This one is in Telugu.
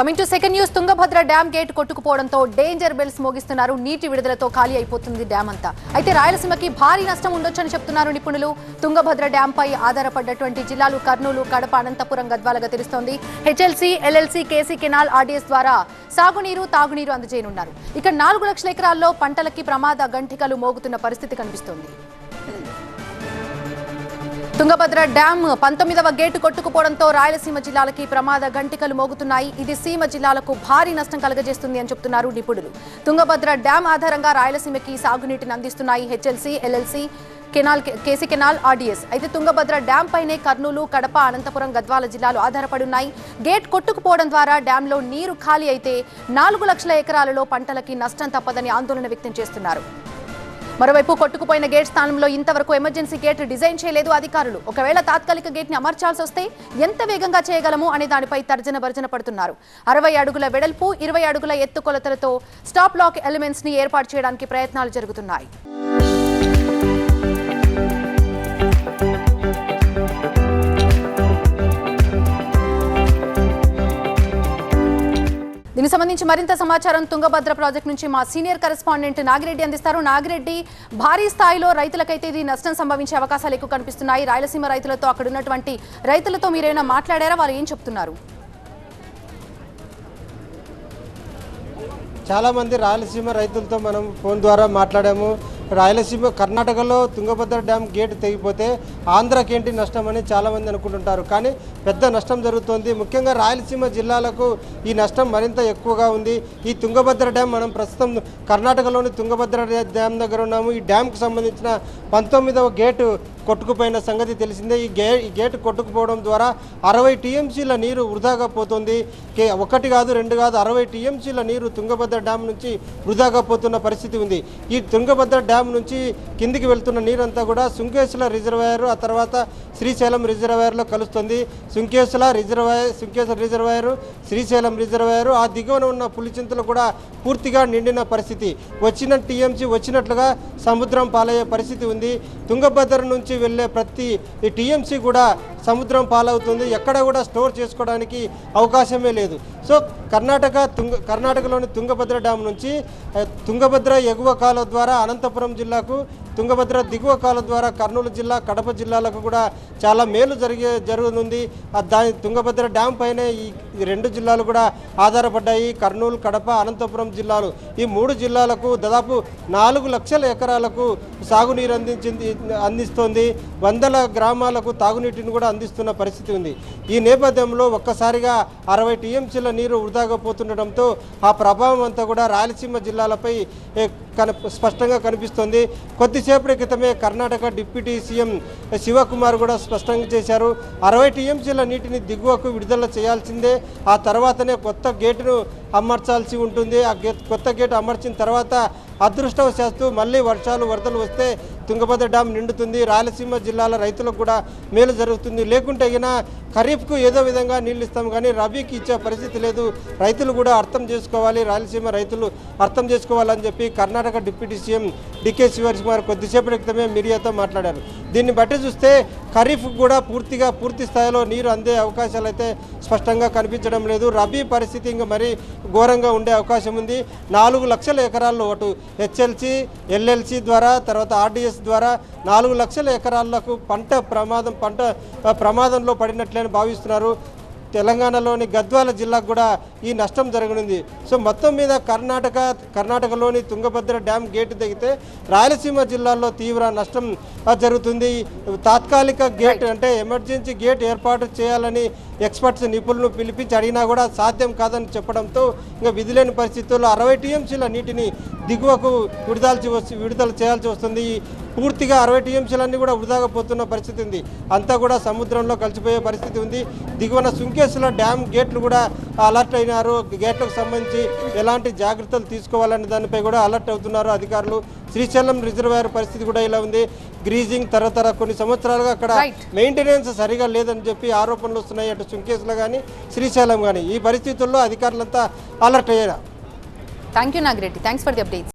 Coming to second news Tungabhadra dam gate కొట్టుకుపోవడంతో danger bells మోగిస్తున్నారు. నీటి విడుదలతో ఖాళీ అయిపోతుంది డ్యామ్ అంతా. అయితే రాయలసీమకి భారీ నష్టం ఉండొచ్చని చెప్తున్నారు నిపుణులు. తుంగభద్ర డ్యామ్ పై ఆధారపడ్డటువంటి జిల్లాలు కర్నూలు కడప అనంతపురం గద్వాలగా తెలుస్తోంది. HLC LLC KC canal RDS ద్వారా సాగునీరు తాగునీరు అందజేయనున్నారు. ఇక నాలుగు లక్షల ఎకరాల్లో పంటలకి ప్రమాద గంటికలు మోగుతున్న పరిస్థితి కనిపిస్తోంది. తుంగభద్ర డ్యామ్ పంతొమ్మిదవ గేటు కొట్టుకుపోవడంతో రాయలసీమ జిల్లాలకి ప్రమాద గంటికలు మోగుతున్నాయి. ఇది సీమ జిల్లాలకు భారీ నష్టం కలగజేస్తుంది అని చెప్తున్నారు నిపుణులు. తుంగభద్ర డ్యామ్ ఆధారంగా రాయలసీమకి సాగునీటిని అందిస్తున్నాయి HLC LLC canal KC canal RDS. అయితే తుంగభద్ర డ్యామ్ పైనే కర్నూలు కడప అనంతపురం గద్వాల జిల్లాలు ఆధారపడి ఉన్నాయి గేట్ కొట్టుకుపోవడం ద్వారా డ్యాంలో నీరు ఖాళీ అయితే నాలుగు లక్షల ఎకరాలలో పంటలకి నష్టం తప్పదని ఆందోళన వ్యక్తం చేస్తున్నారు. మరోవైపు కొట్టుకుపోయిన గేట్ స్థానంలో ఇంతవరకు ఎమర్జెన్సీ గేట్ డిజైన్ చేయలేదు అధికారులు. ఒకవేళ తాత్కాలిక గేట్ని అమర్చాల్సి వస్తే ఎంత వేగంగా చేయగలము అనే దానిపై తర్జన భర్జన పడుతున్నారు. అరవై అడుగుల వెడల్పు ఇరవై అడుగుల ఎత్తు కొలతలతో స్టాప్ లాక్ ఎలిమెంట్స్ని ఏర్పాటు చేయడానికి ప్రయత్నాలు జరుగుతున్నాయి. దీనికి సంబంధించి మరింత సమాచారం తుంగభద్ర ప్రాజెక్ట్ నుంచి మా సీనియర్ కరెస్పాండెంట్ నాగిరెడ్డి అందిస్తారు. నాగిరెడ్డి భారీ స్థాయిలో రైతులకైతే ఇది నష్టం సంభవించే అవకాశాలు ఎక్కువ కనిపిస్తున్నాయి. రాయలసీమ రైతులతో అక్కడ ఉన్నటువంటి రైతులతో మీరేమైనా మాట్లాడారా? వాళ్ళు ఏం చెప్తున్నారు? చాలామంది రాయలసీమ రైతులతో మనం ఫోన్ ద్వారా మాట్లాడాము. రాయలసీమ కర్ణాటకలో తుంగభద్ర డ్యామ్ గేట్ తెగిపోతే ఆంధ్రకేంటి నష్టం అని చాలామంది అనుకుంటుంటారు. కానీ పెద్ద నష్టం జరుగుతోంది. ముఖ్యంగా రాయలసీమ జిల్లాలకు ఈ నష్టం మరింత ఎక్కువగా ఉంది. ఈ తుంగభద్ర డ్యామ్ మనం ప్రస్తుతం కర్ణాటకలోని తుంగభద్ర డ్యామ్ దగ్గర ఉన్నాము. ఈ డ్యామ్కు సంబంధించిన పంతొమ్మిదవ గేటు కొట్టుకుపోయిన సంగతి తెలిసిందే. ఈ గే ఈ గేటు కొట్టుకుపోవడం ద్వారా అరవై టీఎంసీల నీరు వృధాగా పోతుంది. కే ఒకటి కాదు రెండు కాదు అరవై టీఎంసీల నీరు తుంగభద్ర డ్యామ్ నుంచి వృధాగా పోతున్న పరిస్థితి ఉంది. ఈ తుంగభద్ర డ్యామ్ నుంచి కిందికి వెళ్తున్న నీరంతా కూడా సుంకేశ్వర రిజర్వాయర్ ఆ తర్వాత శ్రీశైలం రిజర్వాయర్లో కలుస్తుంది. Sunkeswara reservoir Sunkeswara reservoir Srisailam reservoir ఆ దిగువన ఉన్న పులిచింతలు కూడా పూర్తిగా నిండిన పరిస్థితి. వచ్చిన టీఎంసీ వచ్చినట్లుగా సముద్రం పాలయ్యే పరిస్థితి ఉంది. తుంగభద్ర నుంచి వెళ్ళే ప్రతి ఈ టీఎంసీ కూడా సముద్రం పాలవుతుంది. ఎక్కడ కూడా స్టోర్ చేసుకోవడానికి అవకాశమే లేదు. సో కర్ణాటక తుంగ కర్ణాటకలోని తుంగభద్ర డ్యామ్ నుంచి తుంగభద్ర ఎగువ కాలువ ద్వారా అనంతపురం జిల్లాకు తుంగభద్ర దిగువ కాలువ ద్వారా కర్నూలు జిల్లా కడప జిల్లాలకు కూడా చాలా మేలు జరిగే జరుగుతుంది దాని తుంగభద్ర డ్యామ్ పైనే ఈ రెండు జిల్లాలు కూడా ఆధారపడ్డాయి. కర్నూలు కడప అనంతపురం జిల్లాలు. ఈ మూడు జిల్లాలకు దాదాపు నాలుగు లక్షల ఎకరాలకు సాగునీరు అందించింది అందిస్తోంది. వందల గ్రామాలకు తాగునీటిని కూడా అందిస్తున్న పరిస్థితి ఉంది. ఈ నేపథ్యంలో ఒక్కసారిగా అరవై టీఎంసీల నీరు వృధా పోతుండటంతో ఆ ప్రభావం అంతా కూడా రాయలసీమ జిల్లాలపై ఏ, స్పష్టంగా కనిపిస్తోంది. కొద్దిసేపటి క్రితమే కర్ణాటక డిప్యూటీ సీఎం శివకుమార్ కూడా స్పష్టంగా చేశారు. అరవై టీఎంసీల నీటిని దిగువకు విడుదల చేయాల్సిందే. ఆ తర్వాతనే కొత్త గేటును అమర్చాల్సి ఉంటుంది. ఆ గేట్ కొత్త గేటు అమర్చిన తర్వాత అదృష్టవశాత్తు మళ్ళీ వర్షాలు వరదలు వస్తే తుంగభద్ర డ్యామ్ నిండుతుంది. రాయలసీమ జిల్లాల రైతులకు కూడా మేలు జరుగుతుంది. లేకుంటే అయినా ఖరీఫ్కు ఏదో విధంగా నీళ్ళు ఇస్తాం కానీ రబీకి ఇచ్చే పరిస్థితి లేదు. రైతులు కూడా అర్థం చేసుకోవాలి. రాయలసీమ రైతులు అర్థం చేసుకోవాలని చెప్పి Karnataka deputy CM DK Shivakumar కొద్దిసేపటి క్రితమే మీడియాతో మాట్లాడారు. దీన్ని బట్టి చూస్తే ఖరీఫ్ కూడా పూర్తిగా పూర్తి స్థాయిలో నీరు అందే అవకాశాలు అయితే స్పష్టంగా కనిపించడం లేదు. రబీ పరిస్థితి ఇంకా మరీ ఘోరంగా ఉండే అవకాశం ఉంది. నాలుగు లక్షల ఎకరాల్లో అటు హెచ్ఎల్సి ఎల్ఎల్సి ద్వారా తర్వాత ఆర్డీఎస్ ద్వారా నాలుగు లక్షల ఎకరాలకు పంట ప్రమాదం పంట ప్రమాదంలో పడినట్లని భావిస్తున్నారు. తెలంగాణలోని గద్వాల జిల్లాకు కూడా ఈ నష్టం జరగనుంది. సో మొత్తం మీద కర్ణాటక కర్ణాటకలోని తుంగభద్ర డ్యామ్ గేటు తెగితే రాయలసీమ జిల్లాల్లో తీవ్ర నష్టం జరుగుతుంది. తాత్కాలిక గేట్ అంటే ఎమర్జెన్సీ గేట్ ఏర్పాటు చేయాలని ఎక్స్పర్ట్స్ నిపుణులను పిలిపించి అడిగినా కూడా సాధ్యం కాదని చెప్పడంతో ఇంకా విధిలేని పరిస్థితుల్లో అరవై టీఎంసీల నీటిని దిగువకు విడుదలచి వచ్చి విడుదల చేయాల్సి వస్తుంది. పూర్తిగా అరవై టీఎంసీలన్నీ కూడా వృధాగా పోతున్న పరిస్థితి ఉంది. అంతా కూడా సముద్రంలో కలిసిపోయే పరిస్థితి ఉంది. దిగువన సుంకేశ్వర డ్యామ్ గేట్లు కూడా అలర్ట్ అయినారు. గేట్లకు సంబంధించి ఎలాంటి జాగ్రత్తలు తీసుకోవాలనే దానిపై కూడా అలర్ట్ అవుతున్నారు అధికారులు. శ్రీశైలం రిజర్వాయర్ పరిస్థితి కూడా ఇలా ఉంది. గ్రీజింగ్ తరతర కొన్ని సంవత్సరాలుగా అక్కడ. మెయింటెనెన్స్ సరిగా లేదని చెప్పి ఆరోపణలు వస్తున్నాయి. అటు సుంకేశ్లో కానీ శ్రీశైలం కానీ ఈ పరిస్థితుల్లో అధికారులంతా అలర్ట్ అయ్యారు? Thank you Nagireddy thanks for the updates